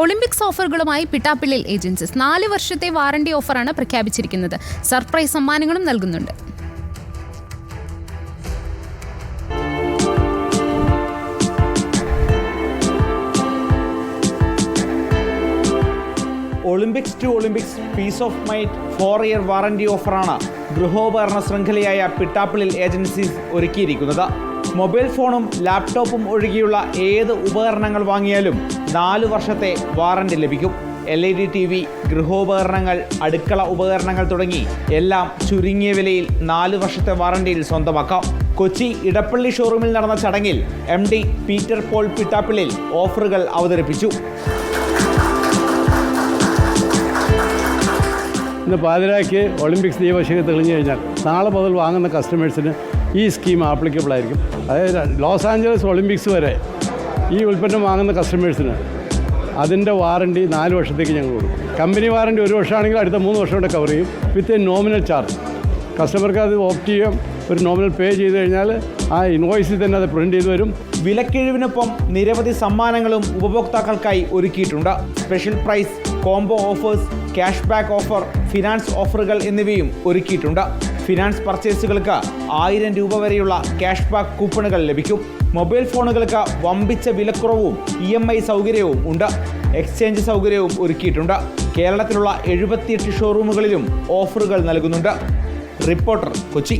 Olympics ഓഫറുകളുമായി Pittappillil agencies. നാല് വർഷത്തെ warranty ഓഫറാണ് പ്രഖ്യാപിച്ചിരിക്കുന്നത്. സർപ്രൈസ് സമ്മാനങ്ങളും നൽകുന്നുണ്ട്. Olympics to Olympics peace of mind four year warranty ഓഫറാണ് ഗൃഹോപകരണ ശൃംഖലയായ പിട്ടാപ്പിളിൽ ഏജൻസീസ് ഒരുക്കിയിരിക്കുന്നത്. മൊബൈൽ ഫോണും ലാപ്ടോപ്പും ഒഴികെയുള്ള ഏത് ഉപകരണങ്ങൾ വാങ്ങിയാലും നാലു വർഷത്തെ വാറന്റി ലഭിക്കും. L E D T V ഗൃഹോപകരണങ്ങൾ അടുക്കള ഉപകരണങ്ങൾ തുടങ്ങി എല്ലാം ചുരുങ്ങിയ വിലയിൽ നാലു വർഷത്തെ വാറന്റിയിൽ സ്വന്തമാക്കാം. കൊച്ചി ഇടപ്പള്ളി ഷോറൂമിൽ നടന്ന ചടങ്ങിൽ എം ഡി പീറ്റർ പോൾ പിട്ടാപ്പിളിൽ ഓഫറുകൾ അവതരിപ്പിച്ചു. ഇന്ന് പാതിരായ്ക്ക് ഒളിമ്പിക്സ് നിയമശക്തി തെളിഞ്ഞു കഴിഞ്ഞാൽ നാളെ മുതൽ വാങ്ങുന്ന കസ്റ്റമേഴ്സിന് ഈ സ്കീം ആപ്ലിക്കബിൾ ആയിരിക്കും. അതായത് ലോസ് ആഞ്ചലസ് ഒളിമ്പിക്സ് വരെ ഈ ഉൽപ്പന്നം വാങ്ങുന്ന കസ്റ്റമേഴ്സിന് അതിന്റെ വാറണ്ടി നാല് വർഷത്തേക്ക് ഞങ്ങൾ കൊടുക്കും. കമ്പനി വാറണ്ടി ഒരു വർഷമാണെങ്കിൽ അടുത്ത മൂന്ന് വർഷം കൂടെ കവർ ചെയ്യും വിത്ത് എ നോമിനൽ ചാർജ് കസ്റ്റമർക്ക് അത് ഓപ്റ്റ് ചെയ്യാം. ഒരു നോമിനൽ പേ ചെയ്ത് കഴിഞ്ഞാൽ ആ ഇൻവോയ്സിൽ തന്നെ അത് പ്രിന്റ് ചെയ്ത് വരും. വിലക്കിഴിവിനൊപ്പം നിരവധി സമ്മാനങ്ങളും ഉപഭോക്താക്കൾക്കായി ഒരുക്കിയിട്ടുണ്ട്. Special price combo offers cash back offer finance ഓഫറുകൾ എന്നിവയും ഒരുക്കിയിട്ടുണ്ട്. ഫിനാൻസ് പർച്ചേസുകൾക്ക് ആയിരം രൂപ വരെയുള്ള ക്യാഷ് ബാക്ക് കൂപ്പണുകൾ ലഭിക്കും. മൊബൈൽ ഫോണുകൾക്ക് വമ്പിച്ച വിലക്കുറവും ഇ എം ഐ സൗകര്യവും ഉണ്ട്. എക്സ്ചേഞ്ച് സൗകര്യവും ഒരുക്കിയിട്ടുണ്ട്. കേരളത്തിലുള്ള എഴുപത്തിയെട്ട് ഷോറൂമുകളിലും ഓഫറുകൾ നൽകുന്നുണ്ട്. റിപ്പോർട്ടർ കൊച്ചി.